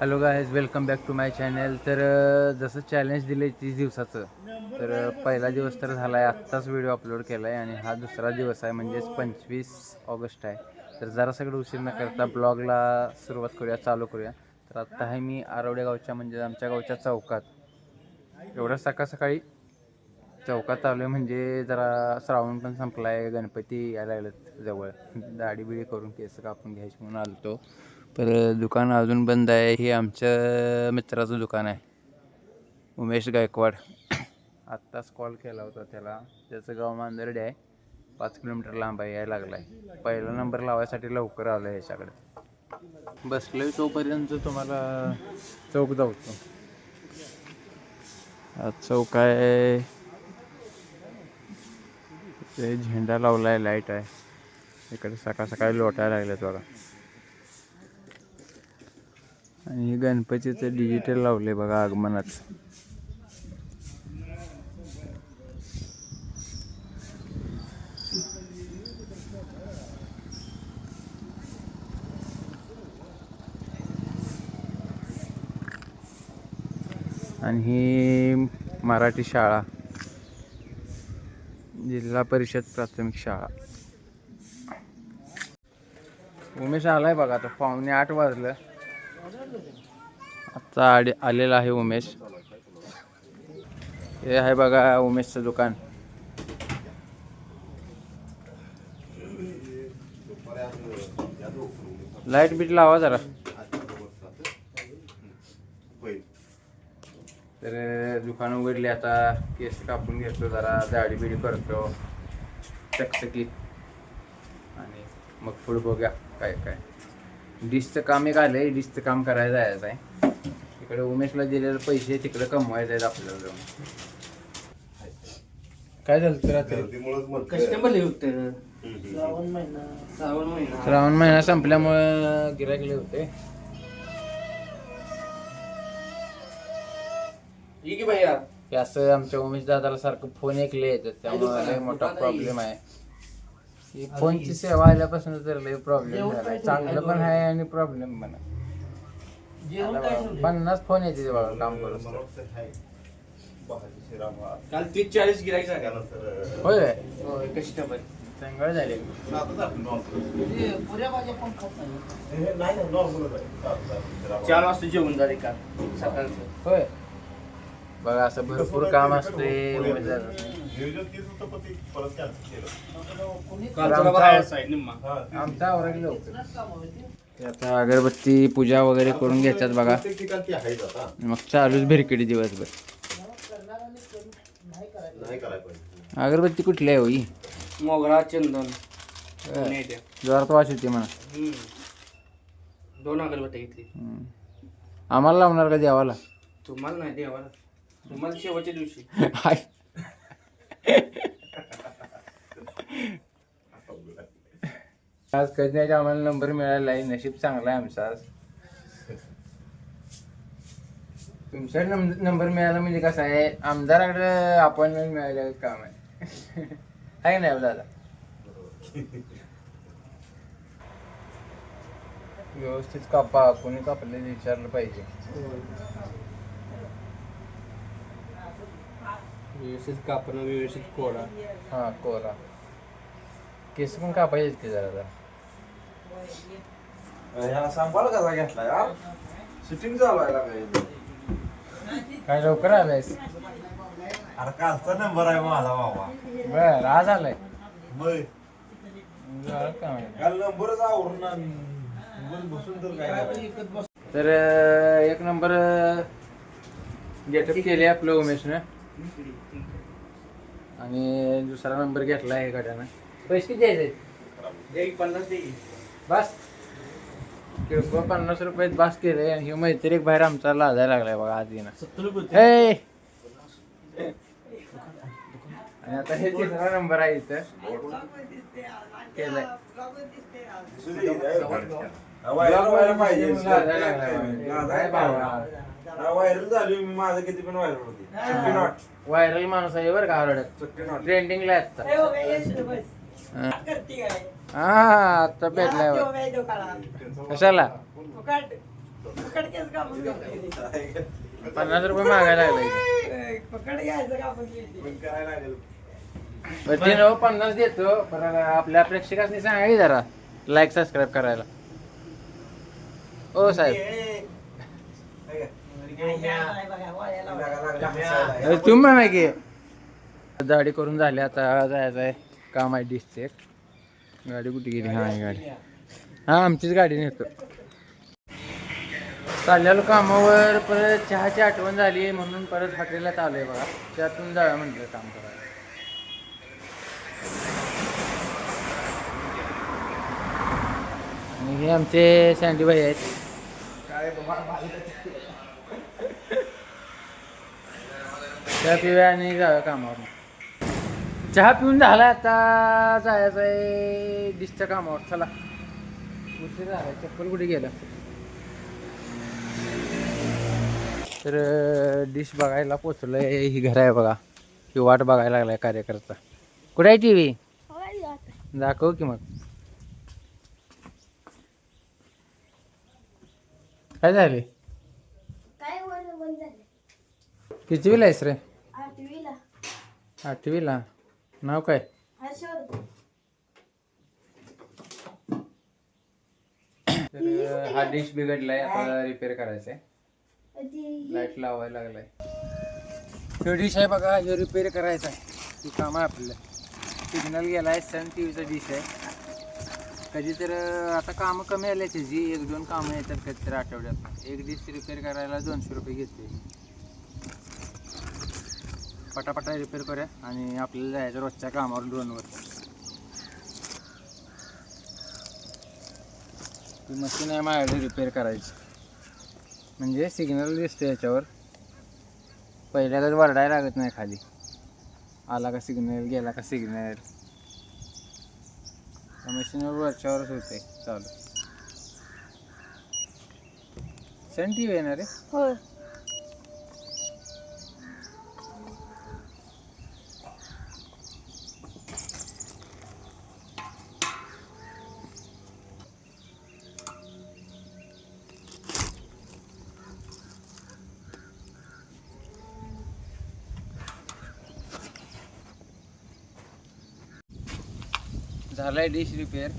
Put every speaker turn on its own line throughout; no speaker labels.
Hello guys welcome back to my channel तर जसं challenge दिलं आहे तीस दिवसाचं तर पहिला दिवस तर झाला आहे आत्ताच व्हिडिओ अपलोड केला आहे आणि हा दुसरा दिवस आहे म्हणजेच पंचवीस ऑगस्ट आहे. तर जरा सगळं उशीर न करता ब्लॉगला सुरुवात करूया चालू करूया. तर आत्ता आहे मी आरवडे गावच्या म्हणजे आमच्या गावच्या चौकात. एवढं सकाळ सकाळी चौकात आलो आहे म्हणजे जरा श्रावण पण संपला आहे गणपती यायला लागलेत जवळ. दाढी बिडी करून केस कापून घ्यायची म्हणून आलतो. तर दुकान अजून बंद आहे. हे आमच्या मित्राचं दुकान आहे. उमेश गायकवाड. आत्ताच कॉल केला होता त्याला. त्याचं गाव मांदर्डे आहे. पाच किलोमीटर लांब आहे. यायला लागला आहे पहिला नंबर लावायसाठी लवकर आलं आहे याच्याकडे. बसलोय तोपर्यंत तुम्हाला चौक जाऊतो आज चौक आहे. ते झेंडा लावला आहे लाइट आहे. इकडे सकाळ सकाळी लोटायला लागल्या बघा. आणि गणपतीचं डिजिटल लावले बघा आगमनात. आणि ही मराठी शाळा जिल्हा परिषद प्राथमिक शाळा. उमेश आलाय बघा आता पावणे आठ वाजलं. आता आले आलेला आहे उमेश. हे आहे बघा उमेशचं दुकान. लाइट बीट लावा जरा. तर दुकान उघडले आता. केस कापून घेतो जरा. दाढी बिडी करतो. चकचकीत. आणि मग फुड बघूया काय काय. डिशचं काम एक आलंय डिशचं काम करायला जायचं आहे. इकडे उमेशला दिलेले पैसे तिकडे कमवायचे आहेत आपल्याला जाऊन. काय झालं तर रात्री?
कस्टमर होतं. श्रावण महिना. श्रावण महिना.
श्रावण महिना संपल्यामुळे गिरायकले होते.
की भैया?
असं आमच्या उमेश दादाला सारखं फोन ऐकले येतात त्यामुळे मोठा प्रॉब्लेम आहे. ही फोनची सेवा आल्यापासून तर लय प्रॉब्लेम झाला. चांगलं पण आहे आणि प्रॉब्लेम पण आहे.
जेवण काय ठेवलंय?
पन्नास फोन येते बघा काम करून.
काल तीस चाळीस गिरायक झाले
होय?
कस्टमर
चांगलं झाले.
पुऱ्या भाज्या पण खात नाही? चार वाजता जेवण झाले काल सकाळचं.
होय? बघा असं भरपूर काम असते आमचा आता अगरबत्ती पूजा वगैरे करून घेतात बघा. मग चालूच भिरकिडी दिवसभर. अगरबत्ती कुठली आहे होई
मोगरा चंदन.
जोरात वाच होती म्हणा.
दोन अगरबत्ती घेतली.
आम्हाला लावणार का देवाला?
तुम्हाला नाही देवाला. तुम्हाला शेवटच्या दिवशी.
हाय. आज कधी नाही आम्हाला नंबर मिळाला आहे नशीब चांगला आहे आमचा आज. तुमचा नंबर मिळाला म्हणजे कसं आहे आमदाराकडे अपॉइंटमेंट मिळालं काम आहे. आहे नाही दादा? व्यवस्थित कापा कोणी कापले विचारलं पाहिजे.
व्यवस्थित कापणं व्यवस्थित कोडा
हा कोरा. केस पण कापायचे की जरा जरा?
ह्याला सांभाळ कसा घेतला यार शूटिंग चालू आहे.
काय लवकर आलायस?
अरे कालचा नंबर आहे माझा बाबा.
बर आज आलाय.
मग?
झालं का माहिती.
काल नंबरच आवरून आणि. उगाच बसून तर काय करायचं?
तर अं, एक नंबर गेटअप केले आपलं उमेशनं. आणि दुसरा नंबर घेतला आहे गाड्यानं. पैसे किती द्यायचे.
एक पन्नास दे.
बस. किरकोळ पन्नास रुपयात बास केले आणि ह्यो मैत्री एक बाहेर आमचा लाजायला लागलाय बघा
सत्तर रुपये
हे! आणि आता हे तिसरा नंबर आहे इथं. केलाय
व्हायरल व्हायला पाहिजे
लागलाय. काय भावा?
हा, व्हायरल झाली मी माझं किती पण व्हायरल होती सुट्टी नॉट
व्हायरल माणूस आहे बरं का आवडत
सुट्टी नॉट
ट्रेंडिंगला आहे आता हा. हा आता भेटलाय बघ. कशाला पन्नास रुपये मागायला लागले
पण करायला लागेल
ते नव पन्नास देतो पण आपल्या प्रेक्षकांनी सांगा जरा लाईक सबस्क्राईब करायला. ओ साहेब. तुम्ही म्हणा की दाढी करून झाली आता जायचं आहे काम आहे एक गाडी कुठे गेली? हा गाडी. हा आमचीच गाडी नेतो. चाललेलो कामावर परत चहाची आठवण झाली म्हणून परत हॉटेलला चालू आहे बघा. त्यातून जाऊया म्हटलं काम करायला. आणि हे आमचे सँडी भाई आहेत. चहा पिऊया आणि जाऊया कामावर चहा पिऊन झाला आता जायचं आहे डिशच्या कामावर. चला. उशीर झाला चप्पल कुठे गेलं? तर डिश बघायला पोचलोय. ही घर आहे बघा. ही वाट बघायला लागलाय कार्यकर्ता. कुठे आहे टी व्ही दाखव की मग. काय झाले? कितवीला आहेस रे?
आठवीला.
नाव काय? तर हा डिश बिघडलाय आता रिपेअर करायचा आहे लाइट लावायला लागलाय. तो डिश आहे बघा हे रिपेअर करायचा आहे ती काम आहे आपल्याला सिग्नल गेला आहे सन टी व्हीचा डिश आहे. कधी तर आता कामं कमी आले त्याची. एक दोन कामं येतात कधी तर आठवड्यात. एक डिश रिपेअर करायला दोनशे रुपये घेते पटापटा रिपेअर करूया आणि आपल्याला जायचं रोजच्या कामावर ड्रोनवर ती मशीन आहे माझ्याकडे रिपेअर करायची. म्हणजे सिग्नल दिसते याच्यावर. पहिल्या कधी वरडायला लागत नाही खाली. आला का सिग्नल गेला का सिग्नल त्या मशीनवर वरच्यावरच होते चालू सन टी व्ही येणार रे
होय.
झालाय डिश रिपेअर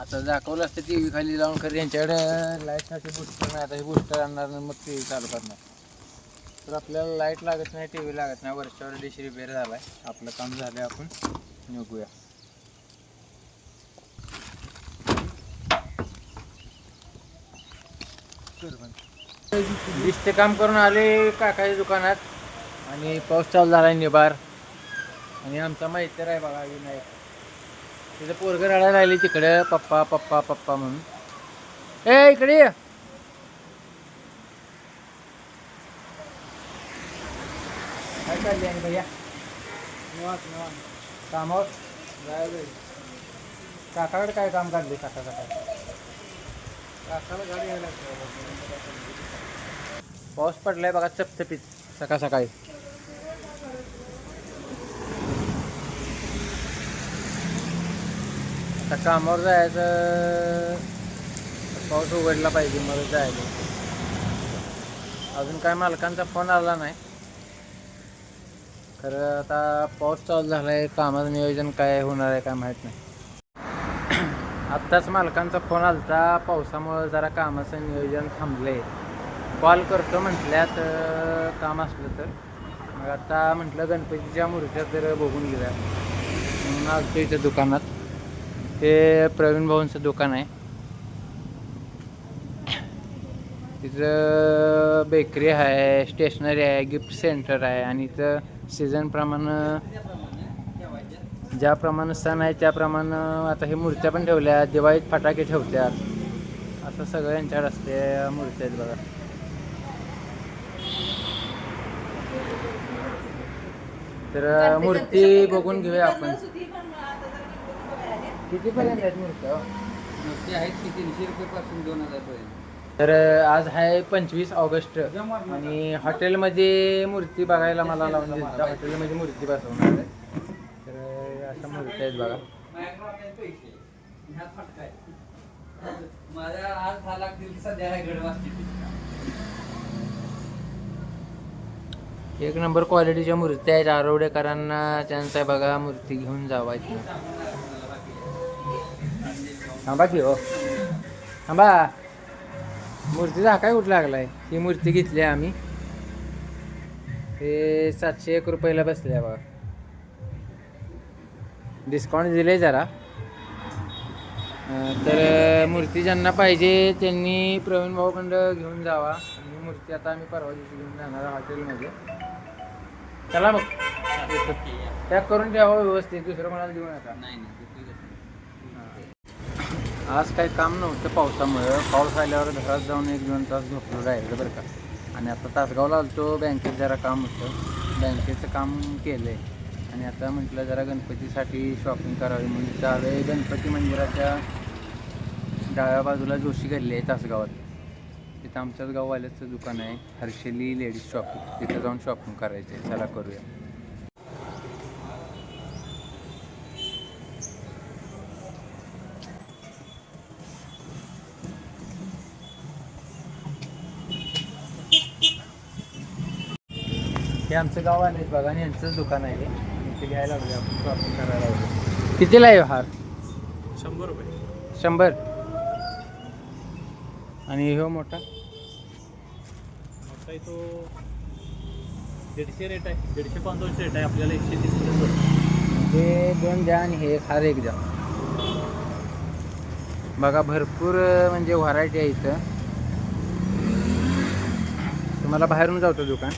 आता दाखवलं असतं टी व्ही खाली लावून खरं यांच्याकडे लाईटसाठी बुस्टर नाही. आता हे बुस्टर आणणार नाही मग टी व्ही चालू करणार. तर आपल्याला लाइट लागत नाही टी व्ही लागत नाही. वरच्यावर डिश रिपेअर झाला आहे आपलं काम झालंय आपण. निघूया. डिशचे काम करून आले काकाच्या दुकानात. आणि पाऊस चालू झाला आहे निबार. आणि आमचा मैत्र आहे बघा विनायक तिथं पोरग रडायला राहिली तिकडे पप्पा पप्पा पप्पा म्हणून. ए इकडे ये. काय चालली आणि भैया? कामावर? जायचं काकाकडे काय काम काढले काका काका काकाला गाडी यायला पाऊस पडलाय बघा चपचपीत. सकाळ सकाळी. आता कामावर जायचं पाऊस उघडला पाहिजे मग जायचं. अजून काय मालकांचा फोन आला नाही. खरं आता पाऊस चालू झाला आहे कामाचं नियोजन काय होणार आहे काय माहीत नाही. आत्ताच मालकांचा फोन आलता पावसामुळं जरा कामाचं नियोजन थांबलंय. कॉल करतो म्हटल्यात काम असलं तर. मग आता म्हटलं गणपतीच्या मूर्त्या तर बघून गेल्या म्हणून आलतो इथं दुकानात. हे प्रवीण भाऊंचं दुकान आहे. तिथं बेकरी आहे स्टेशनरी आहे गिफ्ट सेंटर आहे आणि इथं सीझनप्रमाणे ज्याप्रमाणे सण आहे त्याप्रमाणे आता हे मूर्त्या पण ठेवल्या दिवाळीत फटाके ठेवतात असं सगळं यांच्याकडे असते मूर्त्या आहेत बघा. तर मूर्ती बघून घेऊया आपण. कितीपर्यंत आहेत मूर्त्या?
मूर्ती आहेत की तीनशे रुपयेपासून दोन हजारपर्यंत
तर आज आहे पंचवीस ऑगस्ट आणि हॉटेलमध्ये मूर्ती बघायला मला लावून दिली. हॉटेलमध्ये मूर्ती बसवणार आहे. तर अशा मूर्ती आहेत बघा.
माझ्या आज दहा लाख दिली सध्या आहे घड वाजते
एक नंबर क्वालिटीच्या मूर्त्या आहेत. आरवडेकरांना त्यांचा बघा मूर्ती घेऊन जावा इथनं. थांबा की हो. थांबा. मूर्तीचा हा काय कुठं लागलाय? ही मूर्ती घेतली आहे आम्ही. हे सातशे एक रुपयाला बसले बघा. डिस्काउंट दिले जरा. तर मूर्ती ज्यांना पाहिजे त्यांनी प्रवीण भाऊखंड घेऊन जावा. आणि ही मूर्ती आता आम्ही परवा दिवशी घेऊन जाणार आहे हॉटेलमध्ये. चला मग. पॅक करून ठेवा व्यवस्थित. दुसरं कोणाला देऊ नका.
नाही नाही ते.
आज काही काम नव्हतं पावसामुळं. पाऊस आल्यावर घरात जाऊन एक दोन तास झोपलो डायरेक्ट बरं का. आणि आता तासगावला आलतो बँकेत जरा काम होतं. बँकेचं काम केलं आहे आणि आता म्हटलं जरा गणपतीसाठी शॉपिंग करावी म्हणून. त्यावेळी गणपती मंदिराच्या डाव्या बाजूला जोशी गल्ली आहे तासगावात. तिथं आमच्याच गाववाल्याचं दुकान आहे. हर्षली लेडीज शॉपिंग तिथं जाऊन शॉपिंग करायचं आहे चला करूया. आमचं गाव आले बघा आणि यांचंच दुकान आहे. इथे घ्यायला लागले आपण. शॉपिंग करायला लागलो कितीला आहे हार?
शंभर रुपये.
शंभर. आणि हो मोठा?
मोठा आहे तो दीडशे रेट आहे. दीडशे पंचावन्न रेट आहे. आपल्याला एकशे तीस.
हे दोन द्या आणि हे एक हार एक द्या. बघा भरपूर म्हणजे व्हरायटी आहे इथं. तुम्हाला बाहेरून जावतं दुकान.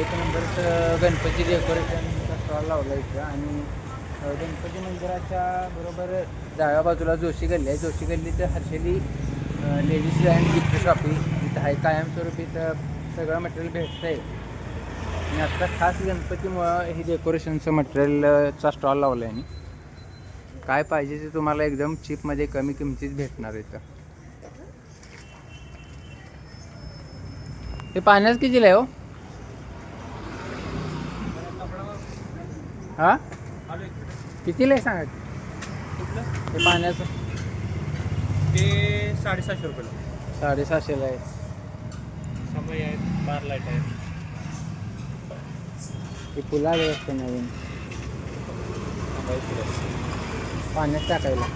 एक नंबरचं गणपती डेकोरेशनचा स्टॉल लावला इथं आणि गणपती मंदिराच्या बरोबर डाव्या बाजूला जोशी गल्ली आहे. Joshi गल्लीचं Harshali ladies and gift shoppe इथं आहे. कायमस्वरूपी तर सगळं मटेरियल भेटतं आहे आणि आत्ता खास गणपतीमुळं हे डेकोरेशनचं मटेरियलचा स्टॉल लावला आहे मी. काय पाहिजे ते तुम्हाला एकदम चीपमध्ये कमी किमतीत भेटणार इथं. हे पाण्यात कितीला आहे हो? हा? कितीला आहे सांगा? ते पाण्याचं.
ते साडेसहाशे रुपयाला.
साडेसहाशेला आहे.
समय आहेत बार लाइट आहेत.
ते फुला असते नवीन. पाण्यात टाकायला.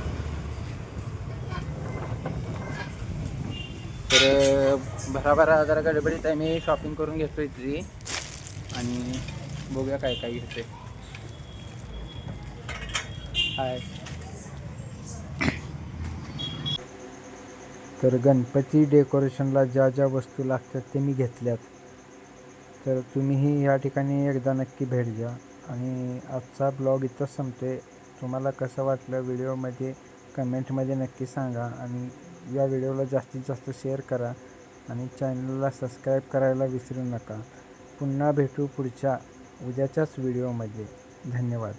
तर भराभरा जरा गडबडीत आहे. मी शॉपिंग करून घेतो इथली. आणि बघूया काय काय घेते हाय. तर गणपती डेकोरेशनला ज्या ज्या वस्तू लागतात ते मी घेतल्यात. तर तुम्हीही या ठिकाणी एकदा नक्की भेट द्या. आणि आजचा ब्लॉग इथंच संपते तुम्हाला कसं वाटलं व्हिडिओमध्ये कमेंटमध्ये नक्की सांगा. आणि या व्हिडिओला जास्तीत जास्त शेअर करा. आणि चॅनलला सबस्क्राईब करायला विसरू नका. पुन्हा भेटू पुढच्या उद्याच्याच व्हिडिओमध्ये. धन्यवाद.